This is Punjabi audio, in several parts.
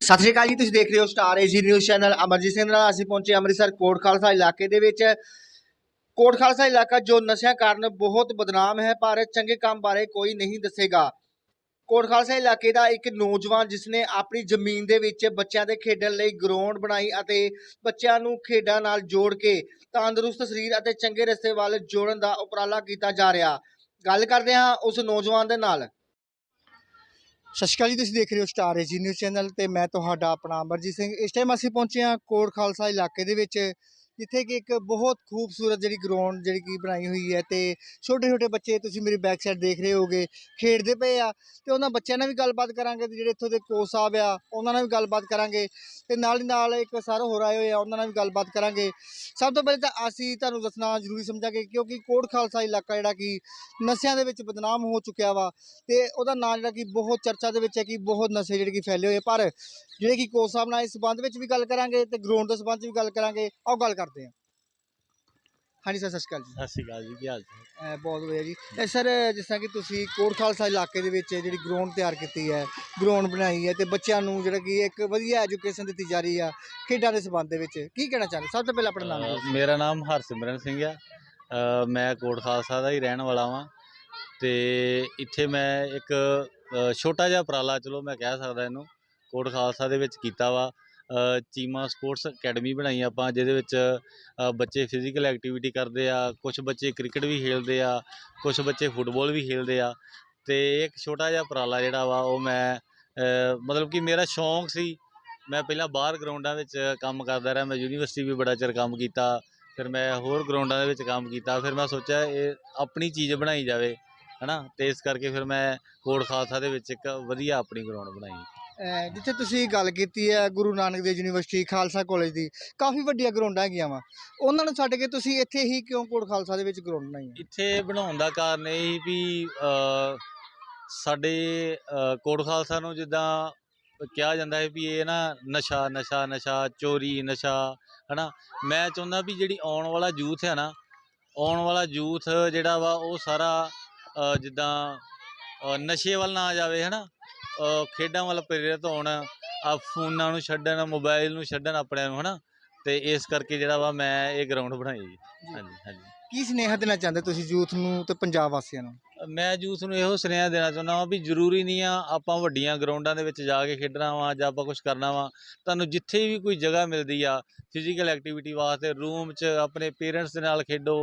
ਸਤਿ ਸ਼੍ਰੀ ਅਕਾਲ ਜੀ, ਤੁਸੀਂ ਦੇਖ ਰਹੇ ਹੋ star AG news channel Amarjit Singh ਨਾਲ ਅਸੀਂ ਪਹੁੰਚੇ ਅੰਮ੍ਰਿਤਸਰ ਕੋਟ ਖਾਲਸਾ ਇਲਾਕੇ ਦੇ ਵਿੱਚ। ਕੋਟ ਖਾਲਸਾ ਇਲਾਕਾ ਜੋ ਨਸ਼ਿਆਂ ਕਾਰਨ ਬਹੁਤ ਬਦਨਾਮ ਹੈ, ਪਰ ਚੰਗੇ ਕੰਮ ਬਾਰੇ ਕੋਈ ਨਹੀਂ ਦੱਸੇਗਾ। ਕੋਟ ਖਾਲਸਾ ਇਲਾਕੇ ਦਾ ਇੱਕ ਨੌਜਵਾਨ ਜਿਸਨੇ ਆਪਣੀ ਜ਼ਮੀਨ ਦੇ ਵਿੱਚ ਬੱਚਿਆਂ ਦੇ ਖੇਡਣ ਲਈ ਗਰਾਊਂਡ ਬਣਾਈ ਅਤੇ ਬੱਚਿਆਂ ਨੂੰ ਖੇਡਾਂ ਨਾਲ ਜੋੜ ਕੇ ਤੰਦਰੁਸਤ ਸਰੀਰ ਅਤੇ ਚੰਗੇ ਰਸਤੇ ਵੱਲ ਜੋੜਨ ਦਾ ਉਪਰਾਲਾ ਕੀਤਾ ਜਾ ਰਿਹਾ। ਗੱਲ ਕਰਦੇ ਹਾਂ ਉਸ ਨੌਜਵਾਨ ਦੇ ਨਾਲ। ਸਤਿ ਸ਼੍ਰੀ ਅਕਾਲ ਜੀ, ਤੁਸੀਂ ਦੇਖ ਰਹੇ ਹੋ ਸਟਾਰ ਏਜੀ ਨਿਊਜ਼ ਚੈਨਲ ਤੇ ਮੈਂ ਤੁਹਾਡਾ ਆਪਣਾ ਅਮਰਜੀਤ ਸਿੰਘ। ਇਸ ਟਾਈਮ ਅਸੀਂ ਪਹੁੰਚੇ ਹਾਂ ਕੋਟ ਖਾਲਸਾ ਇਲਾਕੇ ਦੇ ਵਿੱਚ। ਜਿੱਥੇ ਕਿ ਇੱਕ ਬਹੁਤ ਖੂਬਸੂਰਤ ਜਿਹੜੀ ਗਰਾਊਂਡ ਜਿਹੜੀ ਕਿ ਬਣਾਈ ਹੋਈ ਹੈ ਤੇ ਛੋਟੇ ਛੋਟੇ ਬੱਚੇ ਤੁਸੀਂ ਮੇਰੀ ਬੈਕ ਸਾਈਡ ਦੇਖ ਰਹੇ ਹੋਗੇ, ਖੇਡਦੇ ਪਏ ਆ ਤੇ ਉਹਨਾਂ ਬੱਚਿਆਂ ਨਾਲ ਵੀ ਗੱਲਬਾਤ ਕਰਾਂਗੇ ਤੇ ਜਿਹੜੇ ਇੱਥੋਂ ਦੇ ਕੋਚ ਸਾਹਿਬ ਆ, ਉਹਨਾਂ ਨਾਲ ਵੀ ਗੱਲਬਾਤ ਕਰਾਂਗੇ ਤੇ ਨਾਲ ਹੀ ਨਾਲ ਇੱਕ ਸਰ ਹੋਰ ਆਏ ਹੋਏ ਆ, ਉਹਨਾਂ ਨਾਲ ਵੀ ਗੱਲਬਾਤ ਕਰਾਂਗੇ। ਸਭ ਤੋਂ ਪਹਿਲਾਂ ਤਾਂ ਅਸੀਂ ਤੁਹਾਨੂੰ ਦੱਸਣਾ ਜ਼ਰੂਰੀ ਸਮਝਾਂਗੇ ਕਿਉਂਕਿ ਕੋਟ ਖਾਲਸਾ ਇਲਾਕਾ ਜਿਹੜਾ ਕਿ ਨਸ਼ਿਆਂ ਦੇ ਵਿੱਚ ਬਦਨਾਮ ਹੋ ਚੁੱਕਿਆ ਵਾ ਤੇ ਉਹਦਾ ਨਾਂ ਜਿਹੜਾ ਕਿ ਬਹੁਤ ਚਰਚਾ ਦੇ ਵਿੱਚ ਹੈ ਕਿ ਬਹੁਤ ਨਸ਼ੇ ਜਿਹੜੇ ਕਿ ਫੈਲੇ ਹੋਏ ਪਰ ਜਿਹੜੇ ਕਿ ਕੋਚ ਸਾਹਿਬ ਨਾਲ ਇਸ ਸੰਬੰਧ ਵਿੱਚ ਵੀ ਗੱਲ ਕਰਾਂਗੇ ਤੇ ਗਰਾਊਂਡ ਦੇ ਸੰਬੰਧ 'ਚ ਵੀ ਗੱਲ ਕਰਾਂਗੇ। ਆਓ ਗੱਲ ਕਰਦੇ ਹਾਂ। ਹਾਂਜੀ ਸਰ ਸਤਿ ਸ਼੍ਰੀ ਅਕਾਲ ਜੀ। ਸਤਿ ਸ਼੍ਰੀ ਅਕਾਲ ਜੀ ਕੀ ਹਾਲ ਚਾਲ? ਅਹ ਬਹੁਤ ਵਧੀਆ ਜੀ। ਤੇ ਸਰ ਜਿਸ ਤਰ੍ਹਾਂ ਕਿ ਤੁਸੀਂ ਕੋਟ ਖਾਲਸਾ ਇਲਾਕੇ ਦੇ ਵਿੱਚ ਜਿਹੜੀ ਗਰਾਊਂਡ ਤਿਆਰ ਕੀਤੀ ਹੈ ਗਰਾਊਂਡ ਬਣਾਈ ਹੈ ਤੇ ਬੱਚਿਆਂ ਨੂੰ ਜਿਹੜਾ ਕਿ ਇੱਕ ਵਧੀਆ ਐਜੂਕੇਸ਼ਨ ਦਿੱਤੀ ਜਾ ਰਹੀ ਆ ਖੇਡਾਂ ਦੇ ਸੰਬੰਧ ਦੇ ਵਿੱਚ ਕੀ ਕਹਿਣਾ ਚਾਹੁੰਦੇ ਸਭ ਤੋਂ ਪਹਿਲਾਂ ਆਪਣਾ ਨਾਮ ਅਹ ਮੇਰਾ ਨਾਮ ਹਰਸਿਮਰਨ ਸਿੰਘ ਆ। ਅਹ ਮੈਂ ਕੋਟ ਖਾਲਸਾ ਦਾ ਹੀ ਰਹਿਣ ਵਾਲਾ ਵਾਂ ਤੇ ਇੱਥੇ ਮੈਂ ਇੱਕ ਅਹ ਛੋਟਾ ਜਿਹਾ ਉਪਰਾਲਾ ਚਲੋ ਮੈਂ ਕਹਿ ਸਕਦਾ ਇਹਨੂੰ ਕੋਟ ਖਾਲਸਾ ਦੇ ਵਿੱਚ ਕੀਤਾ ਵਾ। ਚੀਮਾ ਸਪੋਰਟਸ ਅਕੈਡਮੀ ਬਣਾਈ ਆਪਾਂ, ਜਿਹਦੇ ਵਿੱਚ ਬੱਚੇ ਫਿਜ਼ੀਕਲ ਐਕਟੀਵਿਟੀ ਕਰਦੇ ਆ ਕੁਝ ਬੱਚੇ ਕ੍ਰਿਕਟ ਵੀ ਖੇਡਦੇ ਆ ਕੁਝ ਬੱਚੇ ਫੁੱਟਬਾਲ ਵੀ ਖੇਡਦੇ ਆ, ਤੇ ਇੱਕ ਛੋਟਾ ਜਿਹਾ ਉਪਰਾਲਾ ਜਿਹੜਾ ਵਾ, ਉਹ ਮੈਂ ਮਤਲਬ ਕਿ ਮੇਰਾ ਸ਼ੌਂਕ ਸੀ। ਮੈਂ ਪਹਿਲਾਂ ਬਾਹਰ ਗਰਾਊਂਡਾਂ ਵਿੱਚ ਕੰਮ ਕਰਦਾ ਰਿਹਾ, ਮੈਂ ਯੂਨੀਵਰਸਿਟੀ ਵੀ ਬੜਾ ਚਿਰ ਕੰਮ ਕੀਤਾ, ਫਿਰ ਮੈਂ ਹੋਰ ਗਰਾਊਂਡਾਂ ਦੇ ਵਿੱਚ ਕੰਮ ਕੀਤਾ, ਫਿਰ ਮੈਂ ਸੋਚਿਆ ਇਹ ਆਪਣੀ ਚੀਜ਼ ਬਣਾਈ ਜਾਵੇ, ਹਨਾ? ਤੇ ਇਸ ਕਰਕੇ ਫਿਰ ਮੈਂ ਕੋਟ ਖਾਲਸਾ ਦੇ ਵਿੱਚ ਇੱਕ ਵਧੀਆ ਆਪਣੀ ਗਰਾਊਂਡ ਬਣਾਈ। ਜਿੱਥੇ ਤੁਸੀਂ ਗੱਲ ਕੀਤੀ ਹੈ ਗੁਰੂ ਨਾਨਕ ਦੇਵ ਯੂਨੀਵਰਸਿਟੀ ਖਾਲਸਾ ਕਾਲਜ ਦੀ ਕਾਫੀ ਵੱਡੀਆਂ ਗਰਾਊਂਡਾਂ ਹੈਗੀਆਂ ਵਾ। ਉਹਨਾਂ ਨੂੰ ਛੱਡ ਕੇ ਤੁਸੀਂ ਇੱਥੇ ਹੀ ਕਿਉਂ ਕੋਟ ਖਾਲਸਾ ਦੇ ਵਿੱਚ ਗਰਾਊਂਡ ਬਣਾਈ ਹੈ? ਇੱਥੇ ਬਣਾਉਣ ਦਾ ਕਾਰਨ ਇਹ ਸੀ ਵੀ ਸਾਡੇ ਕੋਟ ਖਾਲਸਾ ਨੂੰ ਜਿੱਦਾਂ ਕਿਹਾ ਜਾਂਦਾ ਹੈ ਵੀ ਇਹ ਨਾ ਨਸ਼ਾ ਨਸ਼ਾ ਨਸ਼ਾ ਚੋਰੀ ਨਸ਼ਾ ਹਨਾ। ਮੈਂ ਚਾਹੁੰਦਾ ਵੀ ਜਿਹੜੀ ਆਉਣ ਵਾਲਾ ਯੂਥ ਹੈ ਨਾ ਆਉਣ ਵਾਲਾ ਯੂਥ ਜਿਹੜਾ ਵਾ ਉਹ ਸਾਰਾ ਜਿੱਦਾਂ ਨਸ਼ੇ ਵੱਲ ਨਾ ਜਾਵੇ ਹਨਾ। ਅ, ਖੇਡਾਂ ਵੱਲ ਪ੍ਰੇਰਿਤ ਹੋਣ ਆ ਫੋਨਾਂ ਨੂੰ ਛੱਡਣ ਮੋਬਾਈਲ ਨੂੰ ਛੱਡਣ ਆਪਣਿਆਂ ਨੂੰ ਹਨਾ? ਤੇ ਇਸ ਕਰਕੇ ਜਿਹੜਾ ਵਾ ਮੈਂ ਇਹ ਗਰਾਊਂਡ ਬਣਾਈ ਜੀ। ਹਾਂਜੀ ਹਾਂਜੀ। ਕੀ ਸੁਨੇਹਾ ਦੇਣਾ ਚਾਹੁੰਦੇ ਤੁਸੀਂ ਯੂਥ ਨੂੰ ਤੇ ਪੰਜਾਬ ਵਾਸੀਆਂ ਨੂੰ? ਮੈਂ ਯੂਥ ਨੂੰ ਇਹੋ ਸੁਨੇਹਾ ਦੇਣਾ ਚਾਹੁੰਦਾ ਹਾਂ ਵੀ ਜ਼ਰੂਰੀ ਨਹੀਂ ਆ ਆਪਾਂ ਵੱਡੀਆਂ ਗਰਾਊਂਡਾਂ ਦੇ ਵਿੱਚ ਜਾ ਕੇ ਖੇਡਣਾ ਵਾ ਜਾਂ ਆਪਾਂ ਕੁਝ ਕਰਨਾ ਵਾ। ਤੁਹਾਨੂੰ ਜਿੱਥੇ ਵੀ ਕੋਈ ਜਗ੍ਹਾ ਮਿਲਦੀ ਆ ਫਿਜ਼ੀਕਲ ਐਕਟੀਵਿਟੀ ਵਾਸਤੇ ਰੂਮ 'ਚ ਆਪਣੇ ਪੇਰੈਂਟਸ ਦੇ ਨਾਲ ਖੇਡੋ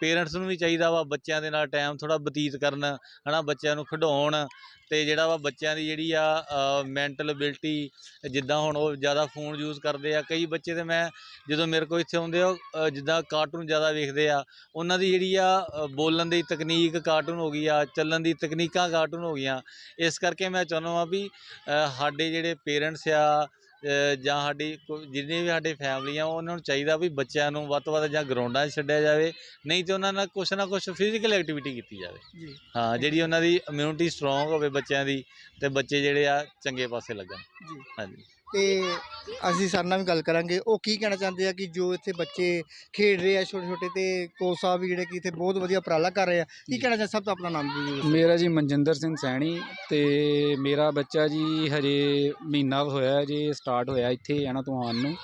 ਪੇਰੈਂਟਸ ਨੂੰ ਵੀ ਚਾਹੀਦਾ ਵਾ ਬੱਚਿਆਂ ਦੇ ਨਾਲ ਟਾਈਮ ਥੋੜਾ ਬਤੀਤ ਕਰਨ, ਹਨਾ, ਬੱਚਿਆਂ ਨੂੰ ਖਿਡਾਉਣ ਤੇ ਜਿਹੜਾ ਵਾ ਬੱਚਿਆਂ ਦੀ ਜਿਹੜੀ ਆ ਮੈਂਟਲ ਅਬਿਲਟੀ ਜਿੱਦਾਂ ਹੁਣ ਉਹ ਜ਼ਿਆਦਾ ਫੋਨ ਯੂਜ਼ ਕਰਦੇ ਆ। ਕਈ ਬੱਚੇ ਤੇ ਮੈਂ ਜਦੋਂ ਮੇਰੇ ਕੋਲ ਇੱਥੇ ਆਉਂਦੇ ਆ ਜਿੱਦਾਂ ਕਾਰਟੂਨ ਜ਼ਿਆਦਾ ਵੇਖਦੇ ਆ, ਉਹਨਾਂ ਦੀ ਜਿਹੜੀ ਆ ਬੋਲਣ ਦੀ ਤਕਨੀਕ ਕਾਰਟੂਨ ਹੋ ਗਈ ਆ ਚੱਲਣ ਦੀ ਤਕਨੀਕਾਂ ਕਾਰਟੂਨ ਹੋ ਗਈਆਂ। ਇਸ ਕਰਕੇ ਮੈਂ ਚਾਹੁੰਦਾ ਹਾਂ ਵੀ ਸਾਡੇ ਜਿਹੜੇ ਪੇਰੈਂਟਸ ਆ ਜਾਂ ਸਾਡੀ ਜਿੰਨੇ ਵੀ ਸਾਡੇ ਫੈਮਲੀ ਆ ਉਹਨਾਂ ਨੂੰ ਚਾਹੀਦਾ ਵੀ ਬੱਚਿਆਂ ਨੂੰ ਵੱਧ ਤੋਂ ਵੱਧ ਜਾਂ ਗਰਾਊਂਡਾਂ 'ਚ ਛੱਡਿਆ ਜਾਵੇ। ਨਹੀਂ ਤੇ ਉਹਨਾਂ ਨਾਲ ਕੁਛ ਨਾ ਕੁਛ ਫਿਜ਼ੀਕਲ ਐਕਟੀਵਿਟੀ ਕੀਤੀ ਜਾਵੇ। ਹਾਂ ਜਿਹੜੀ ਉਹਨਾਂ ਦੀ ਇਮਿਊਨਿਟੀ ਸਟਰੋਂਗ ਹੋਵੇ ਬੱਚਿਆਂ ਦੀ ਤੇ ਬੱਚੇ ਜਿਹੜੇ ਆ ਚੰਗੇ ਪਾਸੇ ਲੱਗਣ। ਜੀ। ਹਾਂਜੀ। ਤੇ ਅਸੀਂ ਸਰ ਨਾਲ ਵੀ ਗੱਲ ਕਰਾਂਗੇ। ਉਹ ਕੀ ਕਹਿਣਾ ਚਾਹੁੰਦੇ ਆ ਕਿ ਜੋ ਇੱਥੇ ਬੱਚੇ ਖੇਡ ਰਹੇ ਆ ਛੋਟੇ ਛੋਟੇ ਤੇ ਕੋਚ ਸਾਹਿਬ ਵੀ ਜਿਹੜੇ ਕਿ ਇੱਥੇ ਬਹੁਤ ਵਧੀਆ ਉਪਰਾਲਾ ਕਰ ਰਹੇ ਆ ਕੀ ਕਹਿਣਾ ਚਾਹੁੰਦੇ? ਸਭ ਤੋਂ ਆਪਣਾ ਨਾਮ ਜੀ। ਮੇਰਾ ਜੀ ਮਨਜਿੰਦਰ ਸਿੰਘ ਸੈਣੀ ਤੇ ਮੇਰਾ ਬੱਚਾ ਜੀ ਹਜੇ ਮਹੀਨਾ ਹੋਇਆ ਜੀ ਸਟਾਰਟ ਹੋਇਆ ਇੱਥੇ ਇਹਨਾਂ ਤੋਂ ਆਉਣ ਨੂੰ।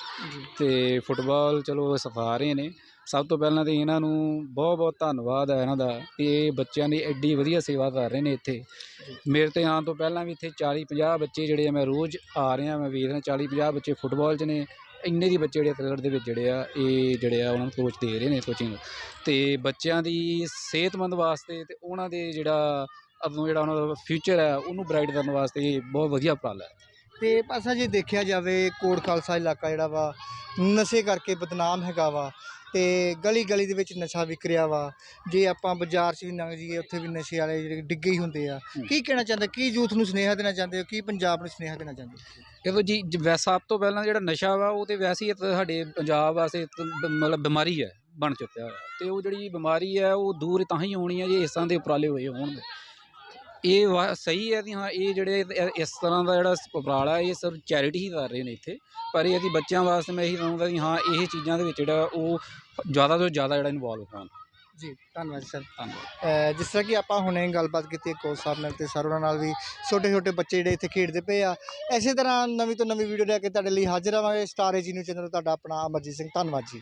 ਤੇ ਫੁੱਟਬਾਲ ਚਲੋ ਸਿਖਾ ਰਹੇ ਨੇ। ਸਭ ਤੋਂ ਪਹਿਲਾਂ ਤਾਂ ਇਹਨਾਂ ਨੂੰ ਬਹੁਤ ਬਹੁਤ ਧੰਨਵਾਦ ਹੈ ਇਹਨਾਂ ਦਾ ਕਿ ਇਹ ਬੱਚਿਆਂ ਦੀ ਐਡੀ ਵਧੀਆ ਸੇਵਾ ਕਰ ਰਹੇ ਨੇ ਇੱਥੇ। ਮੇਰੇ ਤੇ ਆਉਣ ਤੋਂ ਪਹਿਲਾਂ ਵੀ ਇੱਥੇ 40 50 ਬੱਚੇ ਜਿਹੜੇ ਆ, ਮੈਂ ਰੋਜ਼ ਆ ਰਿਹਾ, ਮੈਂ ਵੇਖ ਰਿਹਾ 40 50 ਬੱਚੇ ਫੁੱਟਬਾਲ 'ਚ ਨੇ। ਇੰਨੇ ਦੀ ਬੱਚੇ ਜਿਹੜੇ ਕ੍ਰਿਕਟ ਦੇ ਵਿੱਚ ਜਿਹੜੇ ਆ, ਇਹ ਜਿਹੜੇ ਆ ਉਹਨਾਂ ਨੂੰ ਕੋਚ ਦੇ ਰਹੇ ਨੇ ਕੋਚਿੰਗ ਤੇ ਬੱਚਿਆਂ ਦੀ ਸਿਹਤਮੰਦ ਵਾਸਤੇ ਤੇ ਉਹਨਾਂ ਦੇ ਜਿਹੜਾ ਅੱਗੋਂ ਜਿਹੜਾ ਉਹਨਾਂ ਦਾ ਫਿਊਚਰ ਹੈ ਉਹਨੂੰ ਬ੍ਰਾਈਟ ਕਰਨ ਵਾਸਤੇ ਇਹ ਬਹੁਤ ਵਧੀਆ ਉਪਰਾਲਾ ਹੈ। ਤੇ ਪਾਸਾ ਜੇ ਦੇਖਿਆ ਜਾਵੇ ਕੋਟ ਖਾਲਸਾ ਇਲਾਕਾ ਜਿਹੜਾ ਵਾ ਨਸ਼ੇ ਕਰਕੇ ਬਦਨਾਮ ਹੈਗਾ ਵਾ ਤੇ ਗਲੀ ਗਲੀ ਦੇ ਵਿੱਚ ਨਸ਼ਾ ਵਿਕ ਰਿਹਾ ਵਾ। ਜੇ ਆਪਾਂ ਬਾਜ਼ਾਰ 'ਚ ਵੀ ਲੰਘ ਜਾਈਏ ਉੱਥੇ ਵੀ ਨਸ਼ੇ ਵਾਲੇ ਜਿਹੜੇ ਡਿੱਗੇ ਹੀ ਹੁੰਦੇ ਆ। ਕੀ ਕਹਿਣਾ ਚਾਹੁੰਦੇ ਕੀ ਯੂਥ ਨੂੰ ਸੁਨੇਹਾ ਦੇਣਾ ਚਾਹੁੰਦੇ ਹੋ ਕੀ ਪੰਜਾਬ ਨੂੰ ਸੁਨੇਹਾ ਦੇਣਾ ਚਾਹੁੰਦੇ ਹੋ? ਦੇਖੋ ਜੀ ਵੈਸੇ ਸਭ ਤੋਂ ਪਹਿਲਾਂ ਜਿਹੜਾ ਨਸ਼ਾ ਵਾ ਉਹ ਤੇ ਵੈਸੇ ਹੀ ਸਾਡੇ ਪੰਜਾਬ ਵਾਸਤੇ ਮਤਲਬ ਬਿਮਾਰੀ ਹੈ ਬਣ ਚੁੱਕਿਆ ਤੇ ਉਹ ਜਿਹੜੀ ਬਿਮਾਰੀ ਹੈ ਉਹ ਦੂਰ ਤਾਂ ਹੀ ਹੋਣੀ ਹੈ ਜੇ ਇਸ ਦੇ ਉਪਰਾਲੇ ਹੋਏ ਹੋਣਗੇ। ਇਹ ਵਾ ਸਹੀ ਹੈ ਕਿ ਹਾਂ ਇਹ ਜਿਹੜੇ ਇਹ- ਇਸ ਤਰ੍ਹਾਂ ਦਾ ਜਿਹੜਾ ਉਪਰਾਲਾ ਇਹ ਸਭ ਚੈਰਿਟੀ ਹੀ ਕਰ ਰਹੇ ਨੇ ਇੱਥੇ। ਪਰ ਇਹ ਅਸੀਂ ਬੱਚਿਆਂ ਵਾਸਤੇ ਮੈਂ ਇਹੀ ਕਹੂੰਗਾ ਕਿ ਹਾਂ ਇਹ ਚੀਜ਼ਾਂ ਦੇ ਵਿੱਚ ਜਿਹੜਾ ਉਹ ਜ਼ਿਆਦਾ ਤੋਂ ਜ਼ਿਆਦਾ ਜਿਹੜਾ ਇਨਵੋਲਵ ਹੋਣ। ਜੀ ਧੰਨਵਾਦ ਸਰ। ਧੰਨਵਾਦ। ਜਿਸ ਤਰ੍ਹਾਂ ਕਿ ਆਪਾਂ ਹੁਣੇ ਗੱਲਬਾਤ ਕੀਤੀ ਕੋਚ ਸਾਹਿਬ ਨਾਲ ਤੇ ਸਰ ਉਹਨਾਂ ਨਾਲ ਵੀ ਛੋਟੇ ਛੋਟੇ ਬੱਚੇ ਜਿਹੜੇ ਇੱਥੇ ਖੇਡਦੇ ਪਏ ਆ ਐਸੇ ਤਰ੍ਹਾਂ ਨਵੀਂ ਤੋਂ ਨਵੀਂ ਵੀਡੀਓ ਲੈ ਕੇ ਤੁਹਾਡੇ ਲਈ ਹਾਜ਼ਰ ਆਵਾਂਗੇ ਸਟਾਰ ਏਜੀ ਨਿਊਜ਼ ਚੈਨਲ ਤੁਹਾਡਾ ਆਪਣਾ ਅਮਰਜੀਤ ਸਿੰਘ ਧੰਨਵਾਦ ਜੀ।